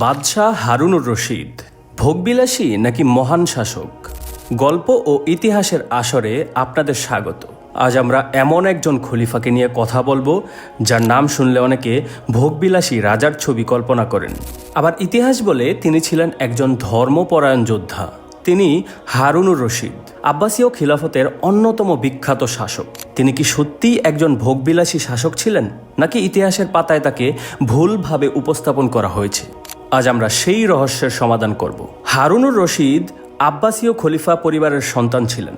বাদশাহ হারুনুর রশিদ, ভোগবিলাসী নাকি মহান শাসক? গল্প ও ইতিহাসের আসরে আপনাদের স্বাগত। আজ আমরা এমন একজন খলিফাকে নিয়ে কথা বলব, যার নাম শুনলে অনেকে ভোগবিলাসী রাজার ছবি কল্পনা করেন। আবার ইতিহাস বলে তিনি ছিলেন একজন ধর্মপরায়ণ যোদ্ধা। তিনি হারুনুর রশিদ, আব্বাসীয় খিলাফতের অন্যতম বিখ্যাত শাসক। তিনি কি সত্যিই একজন ভোগবিলাসী শাসক ছিলেন, নাকি ইতিহাসের পাতায় তাকে ভুলভাবে উপস্থাপন করা হয়েছে? আজ আমরা সেই রহস্যের সমাধান করব। হারুনুর রশিদ আব্বাসীয় খলিফা পরিবারের সন্তান ছিলেন।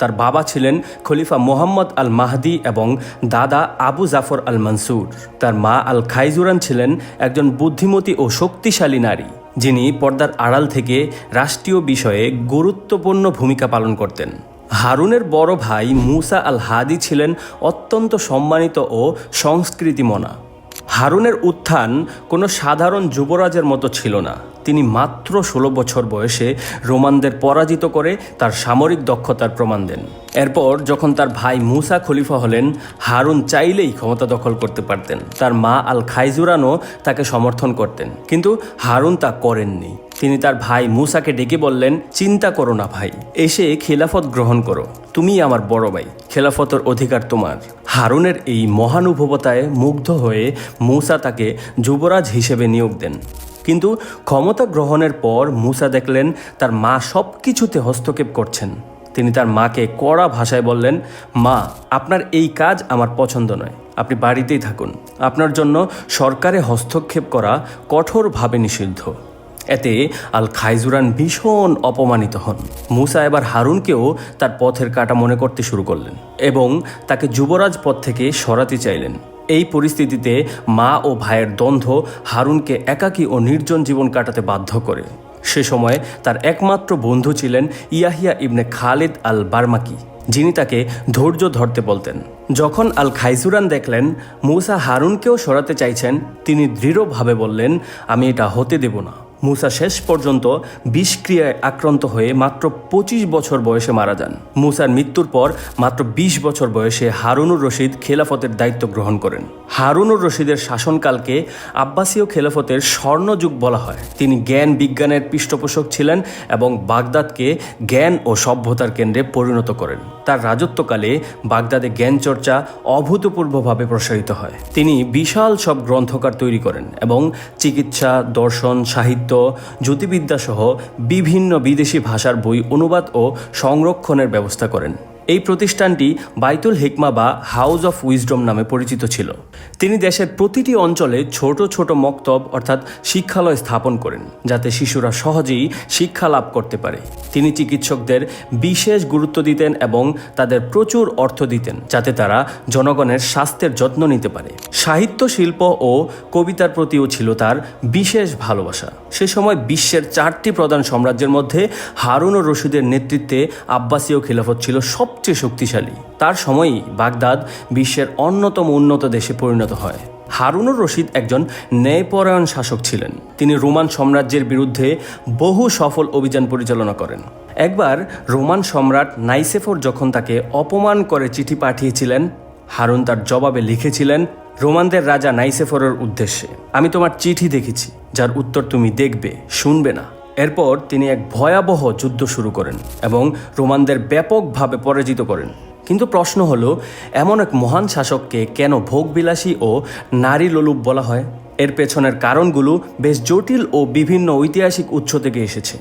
তার বাবা ছিলেন খলিফা মোহাম্মদ আল মাহদি এবং দাদা আবু জাফর আল মনসুর তার মা আল খাইজুরান ছিলেন একজন বুদ্ধিমতী ও শক্তিশালী নারী, যিনি পর্দার আড়াল থেকে রাষ্ট্রীয় বিষয়ে গুরুত্বপূর্ণ ভূমিকা পালন করতেন। হারুনের বড় ভাই মুসা আল হাদি ছিলেন অত্যন্ত সম্মানিত ও সংস্কৃতিমনা। হারুনের উত্থান কোনো সাধারণ যুবরাজের মতো ছিল না। তিনি মাত্র ষোলো বছর বয়সে রোমানদের পরাজিত করে তার সামরিক দক্ষতার প্রমাণ দেন। এরপর যখন তার ভাই মুসা খলিফা হলেন, হারুন চাইলেই ক্ষমতা দখল করতে পারতেন। তার মা আল খাইজুরানও তাকে সমর্থন করতেন। কিন্তু হারুন তা করেননি। তিনি তার ভাই মুসাকে ডেকে বললেন, চিন্তা করো না ভাই, এসে খেলাফত গ্রহণ করো। তুমি আমার বড় ভাই, খেলাফতের অধিকার তোমার। হারুনের এই মহানুভবতায় মুগ্ধ হয়ে মুসা তাকে যুবরাজ হিসেবে নিয়োগ দেন। কিন্তু ক্ষমতা গ্রহণের পর মুসা দেখলেন, তার মা সব কিছুতে হস্তক্ষেপ করছেন। তিনি তার মাকে কড়া ভাষায় বললেন, মা, আপনার এই কাজ আমার পছন্দ নয়। আপনি বাড়িতেই থাকুন। আপনার জন্য সরকারে হস্তক্ষেপ করা কঠোরভাবে নিষিদ্ধ। এতে আল খাইজুরান ভীষণ অপমানিত হন। মুসা এবার হারুনকেও তার পথের কাটা মনে করতে শুরু করলেন এবং তাকে যুবরাজ পথ থেকে সরাতে চাইলেন। এই পরিস্থিতিতে মা ও ভাইয়ের দ্বন্দ্ব হারুনকে একাকী ও নির্জন জীবন কাটাতে বাধ্য করে। সে সময় তার একমাত্র বন্ধু ছিলেন ইয়াহিয়া ইবনে খালিদ আল বার্মাকি যিনি তাকে ধৈর্য ধরতে বলতেন। যখন আল খাইজুরান দেখলেন মুসা হারুনকেও সরাতে চাইছেন, তিনি দৃঢ়ভাবে বললেন, আমি এটা হতে দেব না। মুসা শেষ পর্যন্ত বিষক্রিয়ায় আক্রান্ত হয়ে মাত্র পঁচিশ বছর বয়সে মারা যান। মুসার মৃত্যুর পর মাত্র ২০ বছর বয়সে হারুনুর রশিদ খেলাফতের দায়িত্ব গ্রহণ করেন। হারুনুর রশিদের শাসনকালকে আব্বাসীয় খেলাফতের স্বর্ণযুগ বলা হয়। তিনি জ্ঞান বিজ্ঞানের পৃষ্ঠপোষক ছিলেন এবং বাগদাদকে জ্ঞান ও সভ্যতার কেন্দ্রে পরিণত করেন। তার রাজত্বকালে বাগদাদে জ্ঞান চর্চা অভূতপূর্বভাবে প্রসারিত হয়। তিনি বিশাল সব গ্রন্থকার তৈরি করেন এবং চিকিৎসা, দর্শন, সাহিত্য জ্যোতির্বিদ্যা সহ বিভিন্ন বিদেশি ভাষার বই অনুবাদ ও সংরক্ষণের ব্যবস্থা করেন। এই প্রতিষ্ঠানটি বাইতুল হিকমা বা হাউস অফ উইজডম নামে পরিচিত ছিল। তিনি দেশের প্রতিটি অঞ্চলে ছোট ছোট মক্তব অর্থাৎ শিক্ষালয় স্থাপন করেন, যাতে শিশুরা সহজেই শিক্ষা লাভ করতে পারে। তিনি চিকিৎসকদের বিশেষ গুরুত্ব দিতেন এবং তাদের প্রচুর অর্থ দিতেন, যাতে তারা জনগণের স্বাস্থ্যের যত্ন নিতে পারে। সাহিত্য, শিল্প ও কবিতার প্রতিও ছিল তার বিশেষ ভালোবাসা। সে সময় বিশ্বের চারটি প্রধান সাম্রাজ্যের মধ্যে হারুন ও রশিদের নেতৃত্বে আব্বাসীয় খিলাফত ছিল সবচেয়ে শক্তিশালী। তার সময়ই বাগদাদ বিশ্বের অন্যতম উন্নত দেশে পরিণত হয়। হারুনুর রশিদ একজন ন্যায়পরায়ণ শাসক ছিলেন। তিনি রোমান সাম্রাজ্যের বিরুদ্ধে বহু সফল অভিযান পরিচালনা করেন। একবার রোমান সম্রাট নাইসেফর যখন তাকে অপমান করে চিঠি পাঠিয়েছিলেন, হারুন তার জবাবে লিখেছিলেন, রোমানদের রাজা নাইসেফরের উদ্দেশ্যে। আমি তোমার চিঠি দেখেছি, যার উত্তর তুমি দেখবে, শুনবে না। এরপর তিনি এক ভয়াবহ যুদ্ধ শুরু করেন এবং রোমানদের ব্যাপকভাবে পরাজিত করেন। কিন্তু প্রশ্ন হলো, এমন এক মহান শাসককে কেন ভোগবিলাসী ও নারী লোলুপ বলা হয়? এর পেছনের কারণগুলো বেশ জটিল ও বিভিন্ন ঐতিহাসিক উৎস থেকে এসেছে।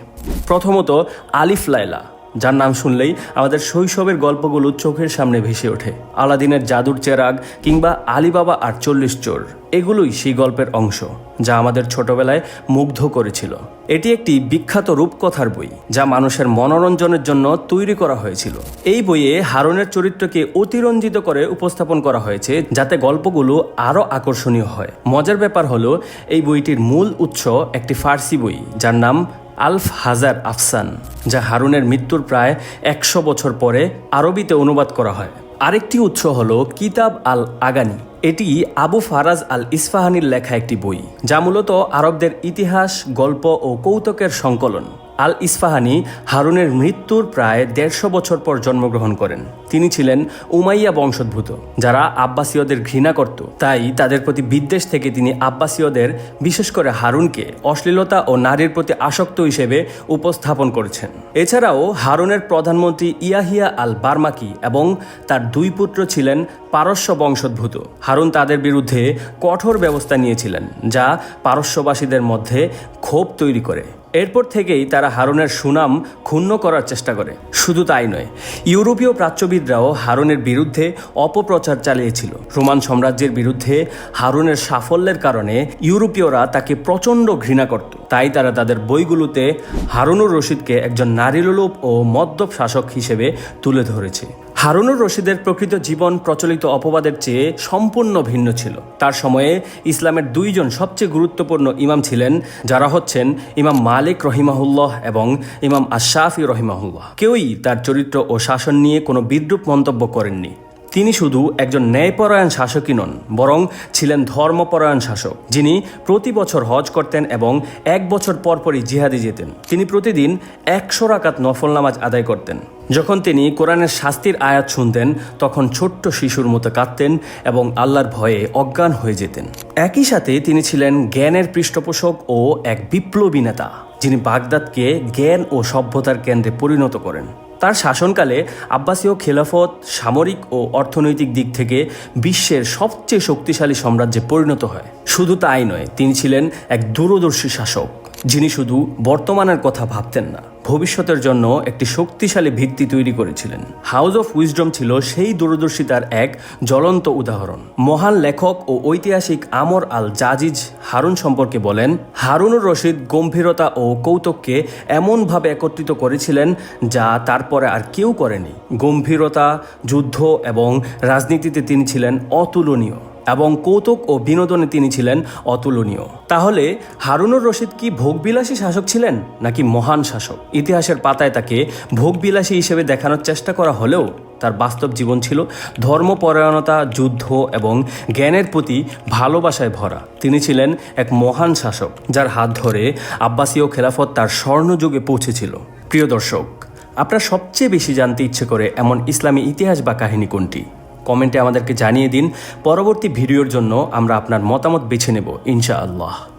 প্রথমত আলিফ লাইলা যার নাম শুনলেই আমাদের শৈশবের গল্পগুলো চোখের সামনে ভেসে ওঠে। আলাদিনের জাদুর চেরাগ কিংবা আলিবাবা আটচল্লিশ চোর, এগুলোই সেই গল্পের অংশ, যা আমাদের ছোটবেলায় মুগ্ধ করেছিল। এটি একটি বিখ্যাত রূপকথার বই, যা মানুষের মনোরঞ্জনের জন্য তৈরি করা হয়েছিল। এই বইয়ে হারনের চরিত্রকে অতিরঞ্জিত করে উপস্থাপন করা হয়েছে, যাতে গল্পগুলো আরও আকর্ষণীয় হয়। মজার ব্যাপার হলো, এই বইটির মূল উৎস একটি ফার্সি বই, যার নাম আলফ হাজার আফসান, যা হারুনের মৃত্যুর প্রায় একশো বছর পরে আরবিতে অনুবাদ করা হয়। আরেকটি উৎস হল কিতাব আল আগানি। এটি আবু ফারাজ আল ইসফাহানির লেখা একটি বই, যা মূলত আরবদের ইতিহাস, গল্প ও কৌতুকের সংকলন। আল ইসফাহানি হারুনের মৃত্যুর প্রায় দেড়শো বছর পর জন্মগ্রহণ করেন। তিনি ছিলেন উমাইয়া বংশোদ্ভূত, যারা আব্বাসীয়দের ঘৃণা করত। তাই তাদের প্রতি বিদ্বেষ থেকে তিনি আব্বাসীয়দের, বিশেষ করে হারুনকে, অশ্লীলতা ও নারীর প্রতি আসক্ত হিসেবে উপস্থাপন করেছেন। এছাড়াও হারুনের প্রধানমন্ত্রী ইয়াহিয়া আল বার্মাকি এবং তার দুই পুত্র ছিলেন পারস্য বংশোদ্ভূত। হারুন তাদের বিরুদ্ধে কঠোর ব্যবস্থা নিয়েছিলেন, যা পারস্যবাসীদের মধ্যে ক্ষোভ তৈরি করে। এরপর থেকেই তারা হারুনের সুনাম ক্ষুণ্ণ করার চেষ্টা করে। শুধু তাই নয়, ইউরোপীয় প্রাচ্যবিদরাও হারুনের বিরুদ্ধে অপপ্রচার চালিয়েছিল। রোমান সাম্রাজ্যের বিরুদ্ধে হারুনের সাফল্যের কারণে ইউরোপীয়রা তাকে প্রচণ্ড ঘৃণা করত। তাই তারা তাদের বইগুলোতে হারুনুর রশিদকে একজন নারীলোলুপ ও মদ্যপ শাসক হিসেবে তুলে ধরেছে। হারুনুর রশিদের প্রকৃত জীবন প্রচলিত অপবাদের চেয়ে সম্পূর্ণ ভিন্ন ছিল। তার সময়ে ইসলামের দুইজন সবচেয়ে গুরুত্বপূর্ণ ইমাম ছিলেন, যারা হচ্ছেন ইমাম মালিক রহিমাহুল্লাহ এবং ইমাম আশাফি রহিমাহুল্লাহ। কেউই তার চরিত্র ও শাসন নিয়ে কোনো বিদ্রুপ মন্তব্য করেননি। তিনি শুধু একজন ন্যায়পরায়ণ শাসকই নন, বরং ছিলেন ধর্মপরায়ণ শাসক, যিনি প্রতি বছর হজ করতেন এবং এক বছর পরপরই জিহাদি যেতেন। তিনি প্রতিদিন একশো রাকাত নফল নামাজ আদায় করতেন। যখন তিনি কোরআনের শাস্তির আয়াত শুনতেন, তখন ছোট্ট শিশুর মতো কাঁদতেন এবং আল্লাহর ভয়ে অজ্ঞান হয়ে যেতেন। একই সাথে তিনি ছিলেন জ্ঞানের পৃষ্ঠপোষক ও এক বিপ্লবী নেতা। যিনি বাগদাদকে জ্ঞান ও সভ্যতার কেন্দ্রে পরিণত করেন। তার শাসনকালে আব্বাসীয় খেলাফত, সামরিক ও অর্থনৈতিক দিক থেকে বিশ্বের সবচেয়ে শক্তিশালী সাম্রাজ্যে পরিণত হয়। শুধু তাই নয়, তিনি ছিলেন এক দূরদর্শী শাসক, যিনি শুধু বর্তমানের কথা ভাবতেন না। ভবিষ্যতের জন্য একটি শক্তিশালী ভিত্তি তৈরি করেছিলেন। হাউস অফ উইজডম ছিল সেই দূরদর্শিতার এক জ্বলন্ত উদাহরণ। মহান লেখক ও ঐতিহাসিক আমর আল জাজিজ হারুন সম্পর্কে বলেন হারুনুর রশিদ গম্ভীরতা ও কৌতুককে এমনভাবে একত্রিত করেছিলেন যা তারপরে আর কেউ করেনি। গম্ভীরতা, যুদ্ধ এবং রাজনীতিতে তিনি ছিলেন অতুলনীয়। এবং কৌতুক ও বিনোদনে তিনি ছিলেন অতুলনীয়। তাহলে হারুনুর রশিদ কি ভোগবিলাসী শাসক ছিলেন নাকি মহান শাসক? ইতিহাসের পাতায় তাকে ভোগবিলাসী হিসেবে দেখানোর চেষ্টা করা হলেও তার বাস্তব জীবন ছিল ধর্মপরায়ণতা, যুদ্ধ এবং জ্ঞানের প্রতি ভালোবাসায় ভরা। তিনি ছিলেন এক মহান শাসক যার হাত ধরে আব্বাসীয় খেলাফত তার স্বর্ণযুগে পৌঁছেছিল। প্রিয় দর্শক, আপনার সবচেয়ে বেশি জানতে ইচ্ছে করে এমন ইসলামী ইতিহাস বা কাহিনী কোনটি? কমেন্টে আমাদেরকে জানিয়ে দিন। পরবর্তী ভিডিওর জন্য আমরা আপনার মতামত বেছে নেব ইনশাআল্লাহ।